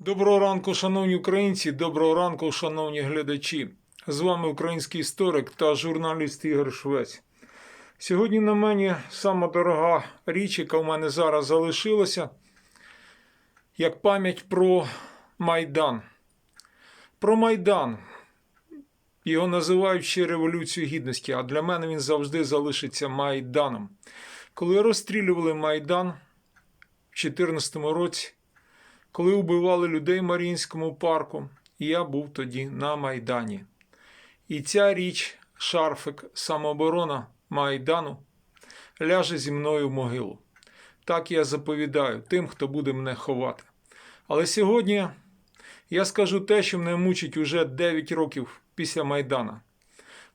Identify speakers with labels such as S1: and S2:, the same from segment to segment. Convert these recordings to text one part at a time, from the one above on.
S1: Доброго ранку, шановні українці, доброго ранку, шановні глядачі. З вами український історик та журналіст Ігор Швець. Сьогодні на мені сама дорога річ, яка в мене зараз залишилася, як пам'ять про Майдан. Про Майдан. Його називають ще Революцією Гідності, а для мене він завжди залишиться Майданом. Коли розстрілювали Майдан в 2014 році, коли вбивали людей в Маріїнському парку, я був тоді на Майдані. І ця річ, шарфик самооборона Майдану, ляже зі мною в могилу. Так я заповідаю тим, хто буде мене ховати. Але сьогодні я скажу те, що мене мучить уже 9 років після Майдана.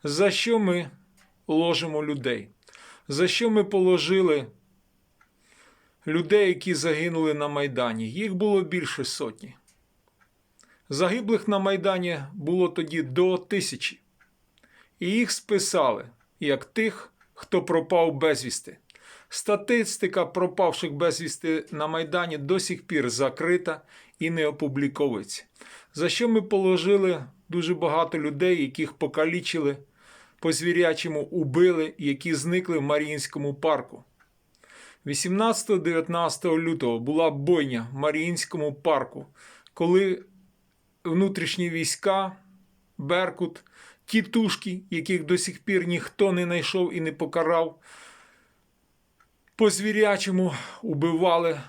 S1: За що ми ложимо людей? За що ми положили людей, які загинули на Майдані. Їх було більше сотні. Загиблих на Майдані було тоді до тисячі. І їх списали як тих, хто пропав безвісти. Статистика пропавших безвісти на Майдані до сих пір закрита і не опубліковується. За що ми положили дуже багато людей, яких покалічили, по звірячому убили, які зникли в Маріїнському парку. 18-19 лютого була бойня в Маріїнському парку, коли внутрішні війська, Беркут, тітушки, яких до сих пір ніхто не знайшов і не покарав, по звірячому убивали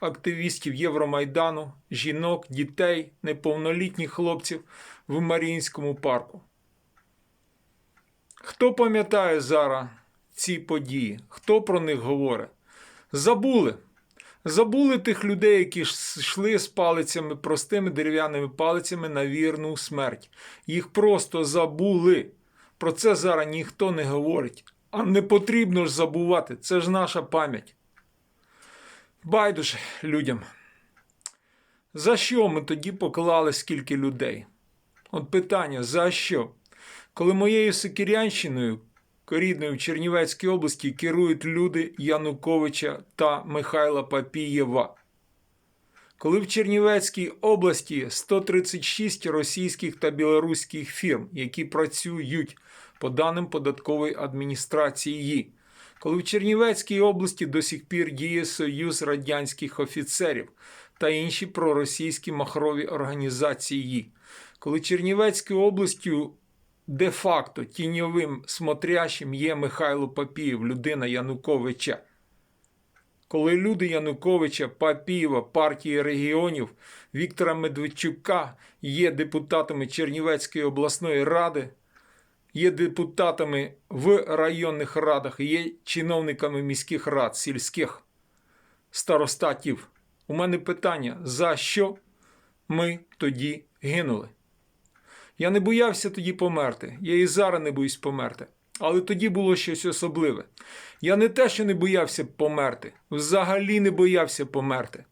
S1: активістів Євромайдану, жінок, дітей, неповнолітніх хлопців в Маріїнському парку. Хто пам'ятає зараз ці події? Хто про них говорить? Забули. Забули тих людей, які йшли з палицями, простими дерев'яними палицями на вірну смерть. Їх просто забули. Про це зараз ніхто не говорить. А не потрібно ж забувати. Це ж наша пам'ять. Байдуже людям. За що ми тоді поклали скільки людей? От питання: за що? Коли моєю Сикірянщиною рідною в Чернівецькій області керують люди Януковича та Михайла Папієва. Коли в Чернівецькій області 136 російських та білоруських фірм, які працюють по даним податкової адміністрації, коли в Чернівецькій області до сих пір діє Союз радянських офіцерів та інші проросійські махрові організації, коли Чернівецькою областю де-факто тіньовим смотрящим є Михайло Папієв, людина Януковича. Коли люди Януковича, Папієва, партії регіонів Віктора Медведчука є депутатами Чернівецької обласної ради, є депутатами в районних радах, є чиновниками міських рад, сільських старостатів. У мене питання: за що ми тоді гинули? Я не боявся тоді померти. Я і зараз не боюсь померти. Але тоді було щось особливе. Я не те, що не боявся померти, взагалі не боявся померти.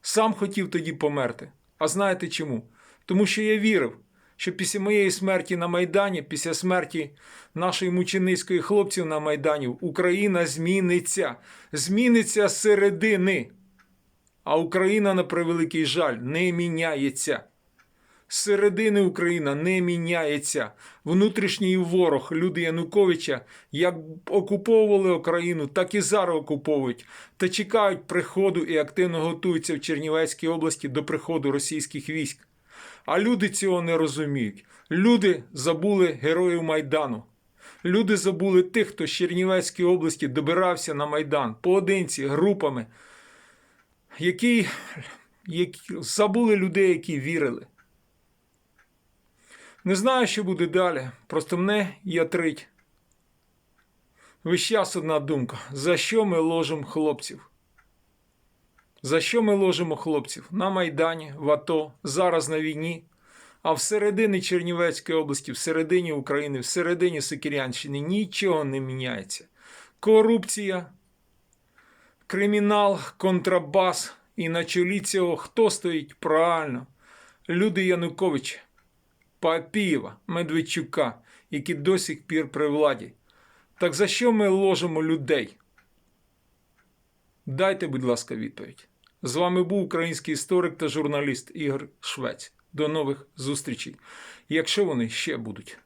S1: Сам хотів тоді померти. А знаєте чому? Тому що я вірив, що після моєї смерті на Майдані, після смерті нашої мученицької хлопців на Майдані, Україна зміниться. Зміниться середини. А Україна, на превеликий жаль, не міняється. З середини Україна не міняється. Внутрішній ворог, люди Януковича, як окуповували Україну, так і зараз окуповують та чекають приходу і активно готуються в Чернівецькій області до приходу російських військ. А люди цього не розуміють. Люди забули героїв Майдану. Люди забули тих, хто з Чернівецької області добирався на Майдан поодинці, групами, які, які забули людей, які вірили. Не знаю, що буде далі. Просто мене ятрить. Весь час одна думка: за що ми ложимо хлопців? За що ми ложимо хлопців? На Майдані, в АТО, зараз на війні, а всередині Чернівецької області, всередині України, всередині Сокирянщини нічого не міняється. Корупція, кримінал, контрабас. І на чолі цього хто стоїть правильно? Люди Януковича. Папієва, Медведчука, які до сих пір при владі. Так за що ми ложимо людей? Дайте, будь ласка, відповідь. З вами був український історик та журналіст Ігор Швець. До нових зустрічей, якщо вони ще будуть.